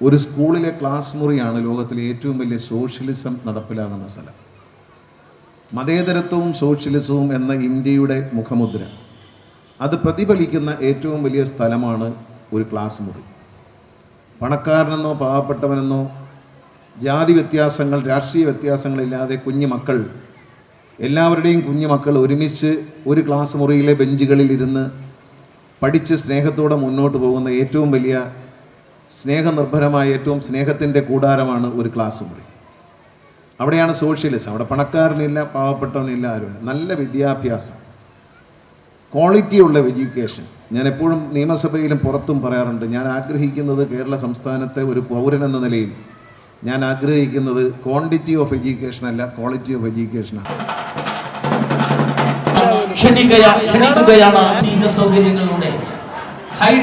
ഒരു സ്കൂളിലെ ക്ലാസ് മുറിയാണ് ലോകത്തിലെ ഏറ്റവും വലിയ സോഷ്യലിസം നടപ്പിലാകുന്ന സ്ഥലം. മതേതരത്വവും സോഷ്യലിസവും എന്ന ഇന്ത്യയുടെ മുഖമുദ്ര. അത് പ്രതിഫലിക്കുന്ന ഏറ്റവും വലിയ സ്ഥലമാണ് ഒരു ക്ലാസ് മുറി. പണക്കാരനെന്നോ പാവപ്പെട്ടവനെന്നോ ജാതി വ്യത്യാസങ്ങൾ രാഷ്ട്രീയ വ്യത്യാസങ്ങളില്ലാതെ കുഞ്ഞു മക്കൾ എല്ലാവരുടെയും കുഞ്ഞു മക്കൾ ഒരുമിച്ച് ഒരു ക്ലാസ് മുറിയിലെ ബെഞ്ചുകളിൽ ഇരുന്ന് പഠിച്ച് സ്നേഹത്തോടെ മുന്നോട്ട് പോകുന്ന ഏറ്റവും വലിയ സ്നേഹനിർഭരമായ ഏറ്റവും സ്നേഹത്തിന്റെ കൂടാരമാണ് ഒരു ക്ലാസ് മുറി. അവിടെയാണ് സോഷ്യലിസം. അവിടെ പണക്കാരനില്ല പാവപ്പെട്ടവനില്ല ആരുമില്ല. നല്ല വിദ്യാഭ്യാസം. ക്വാളിറ്റിയുള്ള എഡ്യൂക്കേഷൻ ഞാൻ എപ്പോഴും നിയമസഭയിലും പുറത്തും പറയാറുണ്ട് ഞാൻ ആഗ്രഹിക്കുന്നത് കേരള സംസ്ഥാനത്തെ ഒരു പൗരൻ എന്ന നിലയിൽ. ഞാൻ ആഗ്രഹിക്കുന്നത് ക്വാണ്ടിറ്റി ഓഫ് എഡ്യൂക്കേഷൻ അല്ല ക്വാളിറ്റി ഓഫ് എഡ്യൂക്കേഷനാണ് ക്ഷണികയ ക്ഷണിക്കുകയാണ് ആധുനിക സൗകര്യങ്ങളുടെ ഹൈ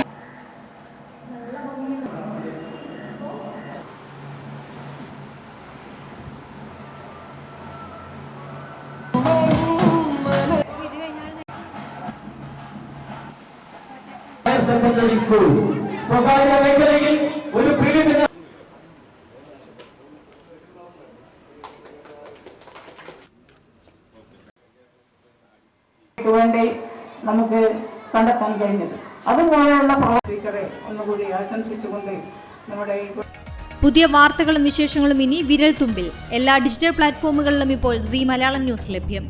സെക്കൻഡറി സ്കൂൾ. സ്വകാര്യ മേഖലയിൽ ഒരു പ്രിലിമിനറി വേണ്ടി നമുക്ക് കണ്ടെത്താൻ കഴിഞ്ഞത്. അതുപോലെയുള്ള സ്പീക്കറെ ഒന്നുകൂടി ആശംസിച്ചുകൊണ്ട് നമ്മുടെ പുതിയ വാർത്തകളും വിശേഷങ്ങളും ഇനി വിരൽ തുമ്പിൽ എല്ലാ ഡിജിറ്റൽ പ്ലാറ്റ്ഫോമുകളിലും ഇപ്പോൾ സി മലയാളം ന്യൂസ് ലഭ്യം.